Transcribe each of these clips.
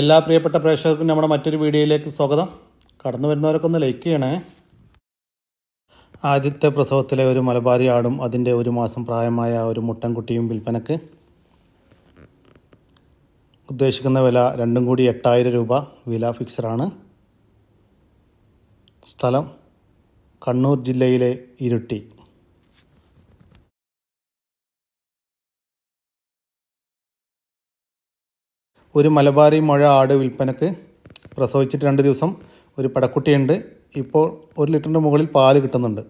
എല്ലാ പ്രിയപ്പെട്ട പ്രേക്ഷകർക്കും നമ്മുടെ മറ്റൊരു വീഡിയോയിലേക്ക് സ്വാഗതം. കടന്നു വരുന്നവരൊക്കെ ഒന്ന് ലൈക്ക് ചെയ്യണേ. ആദ്യത്തെ പ്രസവത്തിലെ ഒരു മലബാരി ആടും അതിന്റെ ഒരു മാസം പ്രായമായ ഒരു മുട്ടൻകുട്ടിയും വിൽപ്പനക്ക് ഉദ്ദേശിക്കുന്ന വില രണ്ടും കൂടി എട്ടായിരം രൂപ. വില ഫിക്സറാണ് സ്ഥലം കണ്ണൂർ ജില്ലയിലെ ഇരുട്ടി. ഒരു മലബാറി മുഴ ആട് വിൽപ്പനക്ക് പ്രസവിച്ചിട്ട് രണ്ട് ദിവസം ഒരു പടക്കുട്ടിയുണ്ട്. ഇപ്പോൾ ഒരു ലിറ്ററിന്റെ മുകളിൽ പാൽ കിട്ടുന്നുണ്ട്.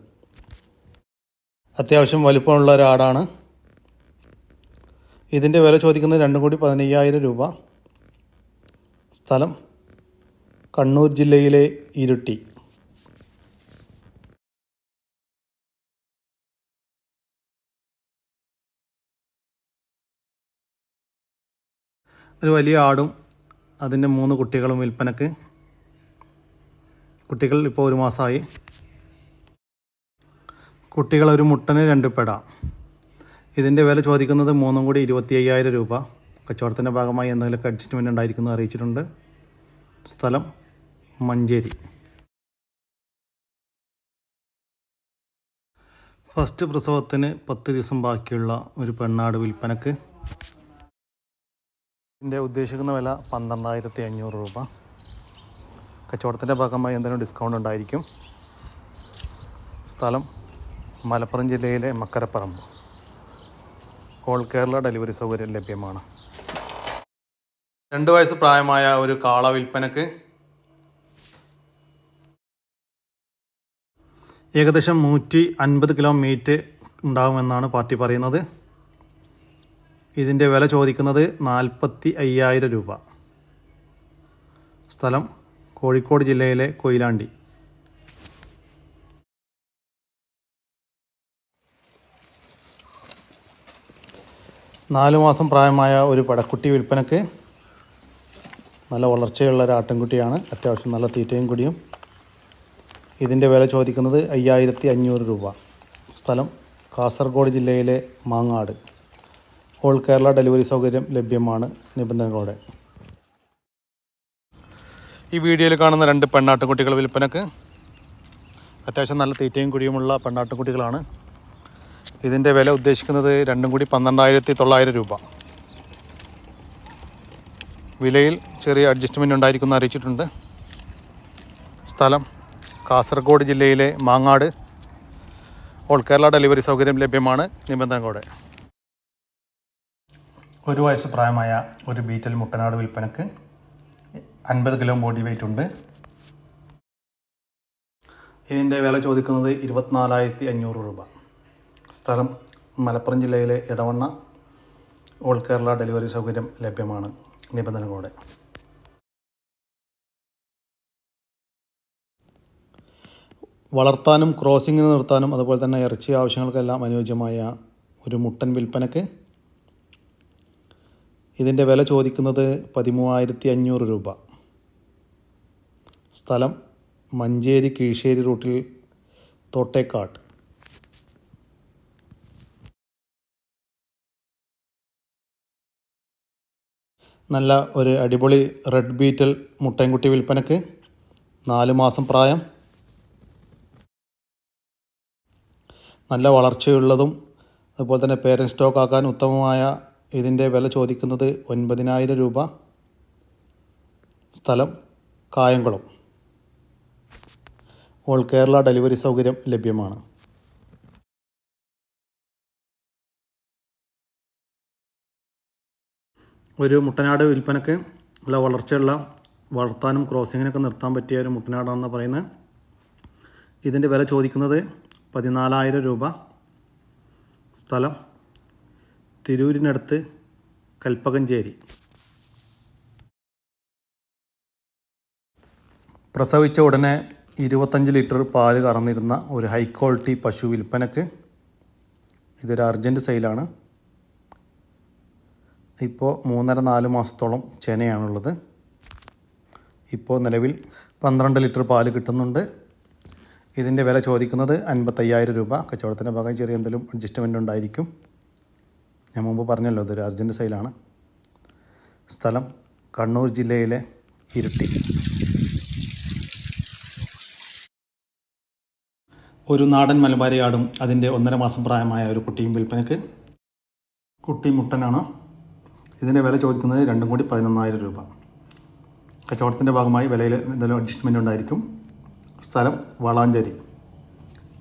അത്യാവശ്യം വലുപ്പമുള്ള ഒരു ആടാണ്. ഇതിന്റെ വില ചോദിക്കുന്നത് രണ്ടും കൂടി പതിനയ്യായിരം രൂപ. സ്ഥലം കണ്ണൂർ ജില്ലയിലെ ഇരുട്ടി. ഒരു വലിയ ആടും അതിന്റെ മൂന്ന് കുട്ടികളും വിൽപ്പനക്ക്. കുട്ടികൾ ഇപ്പോൾ ഒരു മാസമായി. കുട്ടികൾ ഒരു മുട്ടന് രണ്ട് പെട. ഇതിന്റെ വില ചോദിക്കുന്നത് മൂന്നും കൂടി ഇരുപത്തി അയ്യായിരം രൂപ. കച്ചവടത്തിന്റെ ഭാഗമായി എന്തെങ്കിലുമൊക്കെ അഡ്ജസ്റ്റ്മെന്റ് ഉണ്ടായിരിക്കുന്നു അറിയിച്ചിട്ടുണ്ട്. സ്ഥലം മഞ്ചേരി. ഫസ്റ്റ് പ്രസവത്തിന് പത്ത് ദിവസം ബാക്കിയുള്ള ഒരു പെണ്ണാട് വിൽപ്പനക്ക്. ഇതിന്റെ ഉദ്ദേശിക്കുന്ന വില പന്ത്രണ്ടായിരത്തി അഞ്ഞൂറ് രൂപ. കച്ചവടത്തിന്റെ ഭാഗമായി എന്തെങ്കിലും ഡിസ്കൗണ്ട് ഉണ്ടായിരിക്കും. സ്ഥലം മലപ്പുറം ജില്ലയിലെ മക്കരപ്പറമ്പ്. ഓൾ കേരള ഡെലിവറി സൗകര്യം ലഭ്യമാണ്. രണ്ട് വയസ്സ് പ്രായമായ ഒരു കാള വിൽപ്പനക്ക് ഏകദേശം നൂറ്റി അൻപത് കിലോമീറ്റർ ഉണ്ടാകുമെന്നാണ് പാർട്ടി പറയുന്നത്. ഇതിന്റെ വില ചോദിക്കുന്നത് നാൽപ്പത്തി അയ്യായിരം രൂപ. സ്ഥലം കോഴിക്കോട് ജില്ലയിലെ കൊയിലാണ്ടി. നാലു മാസം പ്രായമായ ഒരു പടക്കുട്ടി വിൽപ്പനക്ക് നല്ല വളർച്ചയുള്ള ഒരു ആട്ടിൻകുട്ടിയാണ്. അത്യാവശ്യം നല്ല തീറ്റയും കൂടിയും. ഇതിന്റെ വില ചോദിക്കുന്നത് അയ്യായിരത്തി അഞ്ഞൂറ് രൂപ. സ്ഥലം കാസർഗോഡ് ജില്ലയിലെ മാങ്ങാട്. ഓൾ കേരള ഡെലിവറി സൗകര്യം ലഭ്യമാണ് നിബന്ധനകളോടെ. ഈ വീഡിയോയിൽ കാണുന്ന രണ്ട് പെണ്ണാട്ടുകുട്ടികൾ വിൽപ്പനക്ക് അത്യാവശ്യം നല്ല തീറ്റയും കുടിയുമുള്ള പെണ്ണാട്ടുകുട്ടികളാണ്. ഇതിന്റെ വില ഉദ്ദേശിക്കുന്നത് രണ്ടും കൂടി പന്ത്രണ്ടായിരത്തി തൊള്ളായിരം രൂപ. വിലയിൽ ചെറിയ അഡ്ജസ്റ്റ്മെന്റ് ഉണ്ടായിരിക്കുന്ന അറിയിച്ചിട്ടുണ്ട്. സ്ഥലം കാസർഗോഡ് ജില്ലയിലെ മാങ്ങാട്. ഓൾ കേരള ഡെലിവറി സൗകര്യം ലഭ്യമാണ് നിബന്ധനകളോടെ. ഒരു വയസ്സ് പ്രായമായ ഒരു ബീറ്റൽ മുട്ടനാട് വിൽപ്പനക്ക് അൻപത് കിലോ ബോഡി വെയിറ്റ് ഉണ്ട്. ഇതിന്റെ വില ചോദിക്കുന്നത് ഇരുപത്തിനാലായിരത്തി അഞ്ഞൂറ് രൂപ. സ്ഥലം മലപ്പുറം ജില്ലയിലെ ഇടവണ്ണ ഓൾ കേരള ഡെലിവറി സൗകര്യം ലഭ്യമാണ്. നിബന്ധനകളോടെ. വളർത്താനും ക്രോസിങ്ങിന് നിർത്താനും അതുപോലെ തന്നെ ഇറച്ചി ആവശ്യങ്ങൾക്കെല്ലാം അനുയോജ്യമായ ഒരു മുട്ടൻ വിൽപ്പനക്ക് ഇതിന്റെ വില ചോദിക്കുന്നത് പതിമൂവായിരത്തി അഞ്ഞൂറ് രൂപ. സ്ഥലം മഞ്ചേരി കീഴ്ശ്ശേരി റൂട്ടിൽ തോട്ടേക്കാട്. നല്ല ഒരു അടിപൊളി റെഡ് ബീറ്റൽ മുട്ടൻകുട്ടി വിൽപ്പനക്ക് നാല് മാസം പ്രായം. നല്ല വളർച്ചയുള്ളതും അതുപോലെ തന്നെ പേരന്റ് സ്റ്റോക്ക് ആക്കാൻ ഉത്തമമായ ഇതിന്റെ വില ചോദിക്കുന്നത് ഒൻപതിനായിരം രൂപ. സ്ഥലം കായംകുളം. ഓൾ കേരള ഡെലിവറി സൗകര്യം ലഭ്യമാണ്. ഒരു മുട്ടനാട് വിൽപ്പനക്ക് നല്ല വളർച്ചയുള്ള വളർത്താനും ക്രോസിങ്ങിനൊക്കെ നിർത്താൻ പറ്റിയ ഒരു മുട്ടനാടാണെന്ന് പറയുന്നത്. ഇതിന്റെ വില ചോദിക്കുന്നത് പതിനാലായിരം രൂപ. സ്ഥലം തിരൂരിനടുത്ത് കൽപ്പകഞ്ചേരി. പ്രസവിച്ച ഉടനെ ഇരുപത്തഞ്ച് ലിറ്റർ പാൽ കറന്നിരുന്ന ഒരു ഹൈ ക്വാളിറ്റി പശു വിൽപ്പനക്ക് ഇതൊരു അർജന്റ് സെയിലാണ്. ഇപ്പോൾ മൂന്നര നാല് മാസത്തോളം ചെനയാണുള്ളത്. ഇപ്പോൾ നിലവിൽ പന്ത്രണ്ട് ലിറ്റർ പാൽ കിട്ടുന്നുണ്ട്. ഇതിന്റെ വില ചോദിക്കുന്നത് അൻപത്തയ്യായിരം രൂപ. കച്ചവടത്തിന്റെ ഭാഗം ചെറിയ എന്തെങ്കിലും അഡ്ജസ്റ്റ്മെന്റ് ഉണ്ടായിരിക്കും. ഞാൻ മുമ്പ് പറഞ്ഞല്ലോ ഇതൊരു അർജന്റ് സെയിലാണ് സ്ഥലം കണ്ണൂർ ജില്ലയിലെ ഇരുട്ടി. ഒരു നാടൻ മലബാരിയാടും അതിന്റെ ഒന്നര മാസം പ്രായമായ ഒരു കുട്ടിയും വിൽപ്പനയ്ക്ക് കുട്ടി മുട്ടനാണ് ഇതിന്റെ വില ചോദിക്കുന്നത് രണ്ടും കൂടി പതിനൊന്നായിരം രൂപ. കച്ചവടത്തിന്റെ ഭാഗമായി വിലയിൽ എന്തെങ്കിലും അഡ്ജസ്റ്റ്മെന്റ് ഉണ്ടായിരിക്കും. സ്ഥലം വളാഞ്ചേരി.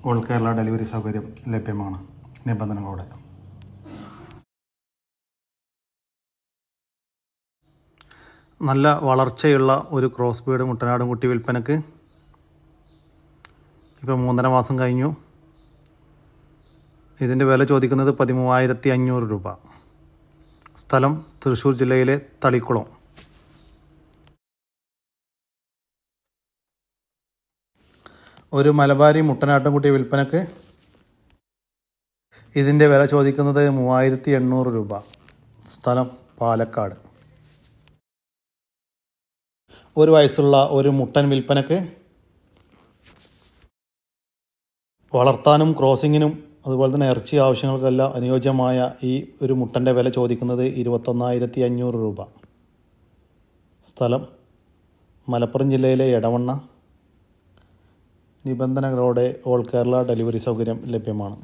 ഓൾ കേരള ഡെലിവറി സൗകര്യം ലഭ്യമാണ്. നിബന്ധനകളോടെ. നല്ല വളർച്ചയുള്ള ഒരു ക്രോസ് ബീഡ് മുട്ടനാടും കുട്ടി വിൽപ്പനക്ക്. ഇപ്പോൾ മൂന്നര മാസം കഴിഞ്ഞു. ഇതിന്റെ വില ചോദിക്കുന്നത് പതിമൂവായിരത്തി അഞ്ഞൂറ് രൂപ. സ്ഥലം തൃശ്ശൂർ ജില്ലയിലെ തളിക്കുളം. ഒരു മലബാരി മുട്ടനാട്ടുംകുട്ടി വിൽപ്പനക്ക് ഇതിന്റെ വില ചോദിക്കുന്നത് മൂവായിരത്തി എണ്ണൂറ് രൂപ. സ്ഥലം പാലക്കാട്. ഒരു വയസ്സുള്ള ഒരു മുട്ടൻ വിൽപ്പനക്ക് വളർത്താനും ക്രോസിങ്ങിനും അതുപോലെ തന്നെ ഇറച്ചി ആവശ്യങ്ങൾക്കെല്ലാം അനുയോജ്യമായ ഈ ഒരു മുട്ടന്റെ വില ചോദിക്കുന്നത് ഇരുപത്തൊന്നായിരത്തി അഞ്ഞൂറ് രൂപ. സ്ഥലം മലപ്പുറം ജില്ലയിലെ എടവണ്ണ. നിബന്ധനകളോടെ ഓൾ കേരള ഡെലിവറി സൗകര്യം ലഭ്യമാണ്.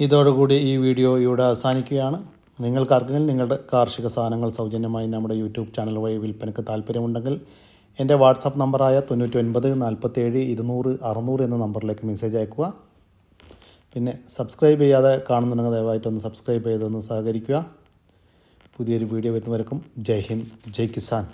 ഇതോടുകൂടി ഈ വീഡിയോ ഇവിടെ അവസാനിക്കുകയാണ്. നിങ്ങൾക്കാർക്കെങ്കിലും നിങ്ങളുടെ കാർഷിക സാധനങ്ങൾ സൗജന്യമായി നമ്മുടെ യൂട്യൂബ് ചാനൽ വഴി വിൽപ്പനയ്ക്ക് താല്പര്യമുണ്ടെങ്കിൽ എന്റെ വാട്സാപ്പ് നമ്പറായ തൊണ്ണൂറ്റി ഒൻപത് നാൽപ്പത്തേഴ് ഇരുന്നൂറ് അറുന്നൂറ് എന്ന നമ്പറിലേക്ക് മെസ്സേജ് അയക്കുക. പിന്നെ സബ്സ്ക്രൈബ് ചെയ്യാതെ കാണുന്നുണ്ടെങ്കിൽ ദയവായിട്ടൊന്ന് സബ്സ്ക്രൈബ് ചെയ്തൊന്ന് സഹകരിക്കുക. പുതിയൊരു വീഡിയോ വരുന്നവർക്കും ജയ് ഹിന്ദ് ജയ് കിസാൻ.